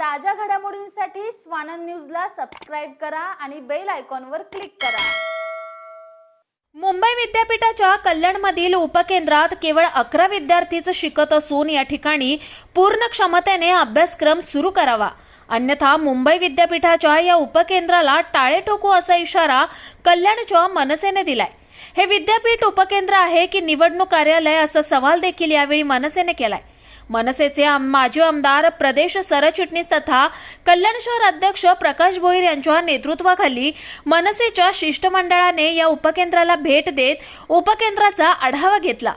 ताज्या घडामोडींसाठी स्वानंद न्यूजला सबस्क्राईब करा आणि बेल आयकॉनवर क्लिक करा. मुंबई विद्यापीठाच्या कल्याणमधील उपकेंद्रात केवळ अकरा विद्यार्थीच शिकत असून या ठिकाणी पूर्ण क्षमतेने अभ्यासक्रम सुरू करावा. अन्यथा मुंबई विद्यापीठाच्या या उपकेंद्राला टाळे ठोकू असा इशारा कल्याणच्या मनसेने दिलाय. हे विद्यापीठ उपकेंद्र आहे की निवडणूक कार्यालय असा सवाल देखील यावेळी मनसेने केलाय. मनसेचे आम- माजी आमदार प्रदेश सरचिटणीस तथा कल्याण शहर अध्यक्ष प्रकाश भोईर यांच्या नेतृत्वाखाली मनसेच्या शिष्टमंडळाने या उपकेंद्राला भेट देत उपकेंद्राचा आढावा घेतला.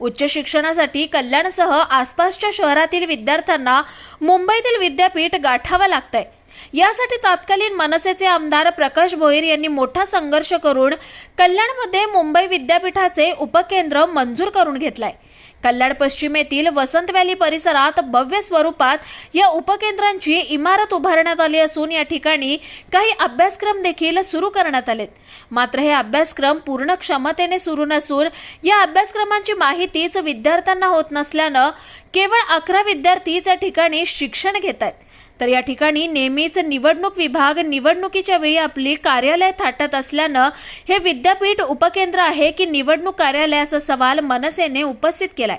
उच्च शिक्षणासाठी कल्याणसह आसपासच्या शहरातील विद्यार्थ्यांना मुंबईतील विद्यापीठ गाठावं लागतंय. यासाठी तत्कालीन मनसेचे आमदार प्रकाश भोईर यांनी मोठा संघर्ष करून कल्याणमध्ये मुंबई विद्यापीठाचे उपकेंद्र मंजूर करून घेतलाय. कल्याण पश्चिमेतील वसंत व्हॅली परिसरात भव्य स्वरूपात या उपकेंद्रांची इमारत उभारण्यात आली असून या ठिकाणी काही अभ्यासक्रम देखील सुरू करण्यात आलेत. मात्र हे अभ्यासक्रम पूर्ण क्षमतेने सुरू नसून या अभ्यासक्रमांची माहितीच विद्यार्थ्यांना होत नसल्यानं केवळ अकरा विद्यार्थीच या ठिकाणी शिक्षण घेत आहेत. तर या ठिकाणी नेहमीच निवडणूक विभाग निवडणुकीच्या वेळी आपली कार्यालय थाटत असल्यानं हे विद्यापीठ उपकेंद्र आहे की निवडणूक कार्यालय असा सवाल मनसेने उपस्थित केलाय.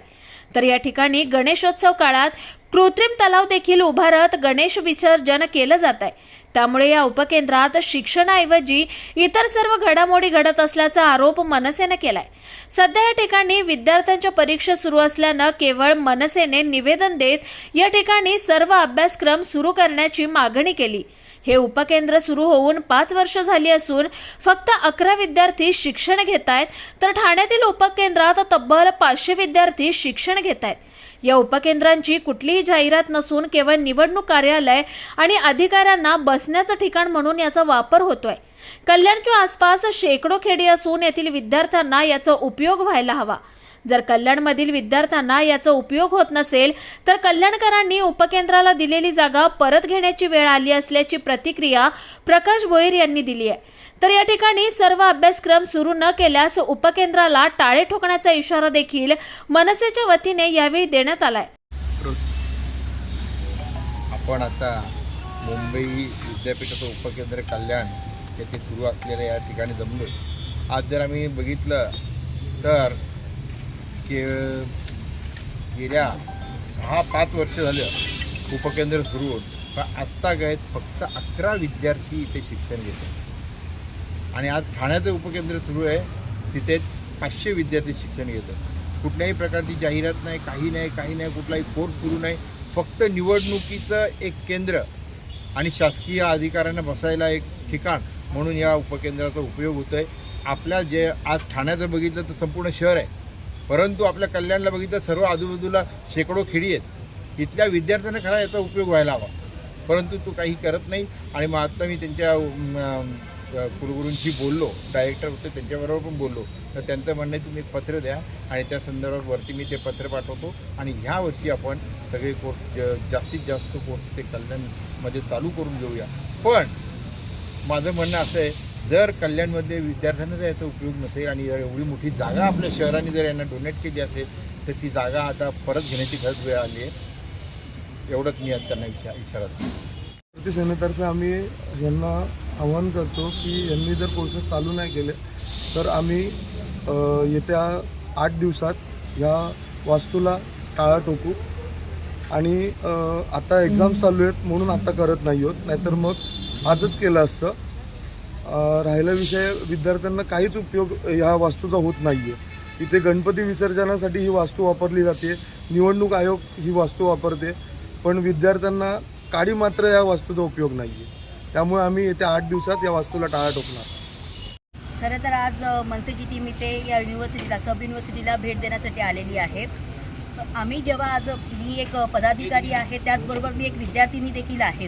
तर या ठिकाणी गणेशोत्सव काळात कृत्रिम तलाव देखील उभारत गणेश विसर्जन केलं जात आहे. त्यामुळे या उपकेंद्रात शिक्षणाऐवजी इतर सर्व घडामोडी घडत असल्याचा आरोप मनसेने केलाय. सध्या या ठिकाणी विद्यार्थ्यांच्या परीक्षा सुरू असल्यानं केवळ मनसेने निवेदन देत या ठिकाणी सर्व अभ्यासक्रम सुरू करण्याची मागणी केली. हे उपकेंद्र सुरू होऊन पाच वर्ष झाली असून फक्त अकरा विद्यार्थी शिक्षण घेत आहेत तर ठाण्यातील उपकेंद्रात तब्बल पाचशे विद्यार्थी शिक्षण घेत आहेत या उपकेंद्रांची कुठलीही जाहिरात नसून केवळ निवडणूक कार्यालय आणि अधिकाऱ्यांना बसण्याचं ठिकाण म्हणून याचा वापर होतोय. कल्याणच्या आसपास शेकडो खेडी असून येथील विद्यार्थ्यांना याचा उपयोग व्हायला हवा. जर कल्याणमधील विद्यार्थ्यांना याचा उपयोग होत नसेल तर कल्याणकरांनी उपकेंद्राला दिलेली जागा परत घेण्याची वेळ आली असल्याची प्रतिक्रिया प्रकाश भोईर यांनी दिली आहे. तर या ठिकाणी सर्व अभ्यासक्रम सुरू न केल्यास उपकेंद्राला टाळे ठोकण्याचा इशारा देखील मनसेच्या वतीने यावेळी देण्यात आलाय. आपण आता मुंबई विद्यापीठाचं उपकेंद्र कल्याण येथे सुरू असलेल्या या ठिकाणी जमलो आज जर आम्ही बघितलं तर के गेल्या सहा पाच वर्ष झालं उपकेंद्र सुरू होत पण आत्तागत फक्त अकरा विद्यार्थी इथे शिक्षण घेतात. आणि आज ठाण्याचं उपकेंद्र सुरू आहे तिथे पाचशे विद्यार्थी शिक्षण घेतात. कुठल्याही प्रकारची जाहिरात नाही काही नाही काही नाही कुठलाही कोर्स सुरू नाही. फक्त निवडणुकीचं एक केंद्र आणि शासकीय अधिकाऱ्यांना बसायला एक ठिकाण म्हणून या उपकेंद्राचा उपयोग होतो आहे आपल्या जे आज ठाण्याचं बघितलं तर संपूर्ण शहर आहे. परंतु आपल्या कल्याणला बघितलं सर्व आजूबाजूला शेकडो खेडी आहेत. इथल्या विद्यार्थ्यांना खरा याचा उपयोग व्हायला हवा. परंतु तो काही करत नाही. आणि मग आत्ता मी त्यांच्या कुलगुरूंशी बोललो. डायरेक्टर होते त्यांच्याबरोबर पण बोललो. तर त्यांचं म्हणणं आहे तुम्ही एक पत्र द्या. आणि त्या संदर्भात वरती मी ते पत्र पाठवतो. आणि ह्या वर्षी आपण सगळे कोर्स ज- जास्तीत जास्त कोर्स ते कल्याणमध्ये चालू करून घेऊया. पण माझं म्हणणं असं आहे जर कल्याणमध्ये विद्यार्थ्यांना जर याचा उपयोग नसेल आणि जर एवढी मोठी जागा आपल्या शहराने जर यांना डोनेट केली असेल तर ती जागा आता परत घेण्याची गरज वेळ आली आहे. एवढंच मी त्यांना इशा इशारा देतो. सेनेतर्फे आम्ही यांना आवाहन करतो की यांनी जर कोर्सेस चालू नाही केले तर आम्ही येत्या आठ दिवसात या वास्तूला टाळा टोकू. आणि आता एक्झाम चालू आहेत म्हणून आता करत नाही आहोत नाहीतर मग आजच केलं असतं. राहिला विषय विद्यार्थ्यांना काहीच उपयोग ह्या वास्तूचा होत नाही आहे इथे गणपती विसर्जनासाठी ही वास्तू वापरली जाते निवडणूक आयोग ही वास्तू वापरते पण विद्यार्थ्यांना काडी मात्र या वास्तूचा उपयोग नाही आहे त्यामुळे आम्ही येत्या आठ दिवसात या वास्तूला टाळा टोकणार. खरं तर आज मनसेची टीम इथे या युनिव्हर्सिटीला सब युनिव्हर्सिटीला भेट देण्यासाठी आलेली आहे. आम्ही जेव्हा आज मी एक पदाधिकारी आहे त्याचबरोबर मी एक विद्यार्थिनी देखील आहे.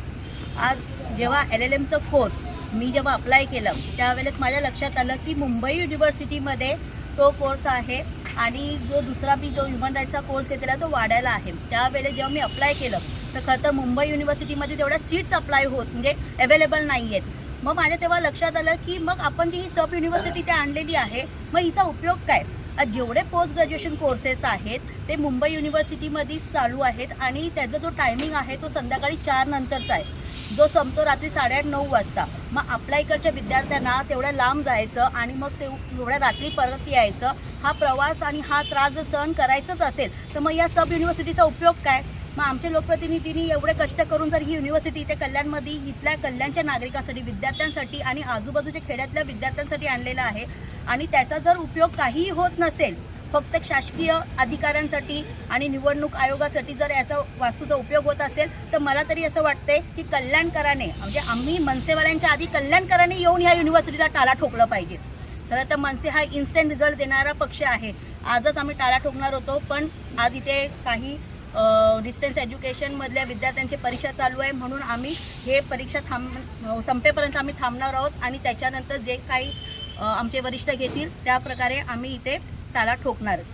आज जेव्हा एल एल एमचं कोर्स मी जेव्हा अप्लाय केलं त्यावेळेस माझ्या लक्षात आलं की मुंबई युनिव्हर्सिटीमध्ये तो कोर्स आहे आणि जो दुसरा मी जो ह्युमन राईटचा कोर्स घेतलेला तो वाढायला आहे. त्यावेळेस जेव्हा मी अप्लाय केलं तर खरं तर मुंबई युनिव्हर्सिटीमध्ये तेवढ्या सीट्स अप्लाय होत म्हणजे अवेलेबल नाही आहेत मग माझ्या तेव्हा लक्षात आलं की मग आपण जी ही सब युनिव्हर्सिटी त्या आणलेली आहे मग हिचा उपयोग काय? जेवढे पोस्ट ग्रॅज्युएशन कोर्सेस आहेत ते मुंबई युनिव्हर्सिटीमध्येच चालू आहेत आणि त्याचा जो टायमिंग आहे तो संध्याकाळी चार नंतरचा आहे. जो संपतो रात्री साडेआठ नऊ वाजता. मग आपल्या इकडच्या विद्यार्थ्यांना तेवढ्या लांब जायचं आणि मग ते एवढ्या रात्री परत यायचं. हा प्रवास आणि हा त्रास जर सहन करायचाच असेल तर मग या सब युनिव्हर्सिटीचा उपयोग काय? मग आमच्या लोकप्रतिनिधींनी एवढे कष्ट करून जर ही युनिव्हर्सिटी इथे कल्याणमध्ये इथल्या कल्याणच्या नागरिकांसाठी विद्यार्थ्यांसाठी आणि आजूबाजूच्या खेड्यातल्या विद्यार्थ्यांसाठी आणलेला आहे आणि त्याचा जर उपयोग काहीही होत नसेल फक्त शासकीय अधिकाऱ्यांसाठी आणि निवडणूक आयोगासाठी जर याचा वास्तूचा उपयोग होत असेल तर मला तरी असं वाटतंय की कल्याणकराने म्हणजे आम्ही मनसेवाल्यांच्या आधी कल्याणकराने येऊन ह्या युनिव्हर्सिटीला टाला ठोकलं पाहिजे. तर आता मनसे हा इन्स्टंट रिझल्ट देणारा पक्ष आहे. आजच आम्ही टाळा ठोकणार होतो पण आज इथे काही डिस्टन्स एज्युकेशनमधल्या विद्यार्थ्यांची परीक्षा चालू आहे म्हणून आम्ही हे परीक्षा थांब संपेपर्यंत आम्ही थांबणार आहोत आणि त्याच्यानंतर जे काही आमचे वरिष्ठ घेतील त्याप्रकारे आम्ही इथे त्याला ठोकणारच.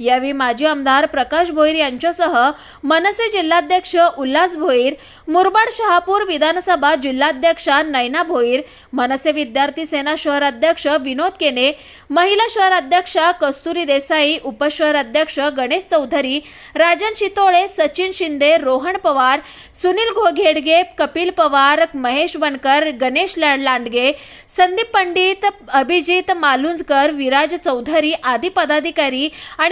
यावेळी माजी आमदार प्रकाश भोईर यांच्यासह मनसे जिल्हाध्यक्ष उल्हास भोईर मुरबाड शहापूर विधानसभा जिल्हाध्यक्षा नैना भोईर मनसे विद्यार्थी सेना शहर अध्यक्ष विनोद केने महिला शहर अध्यक्षा कस्तुरी देसाई उपशहर अध्यक्ष गणेश चौधरी राजन शितोळे सचिन शिंदे रोहन पवार सुनील घोघेडगे कपिल पवार महेश बनकर गणेश लांडगे संदीप पंडित अभिजित मालुंजकर विराज चौधरी आदी पदाधिकारी आणि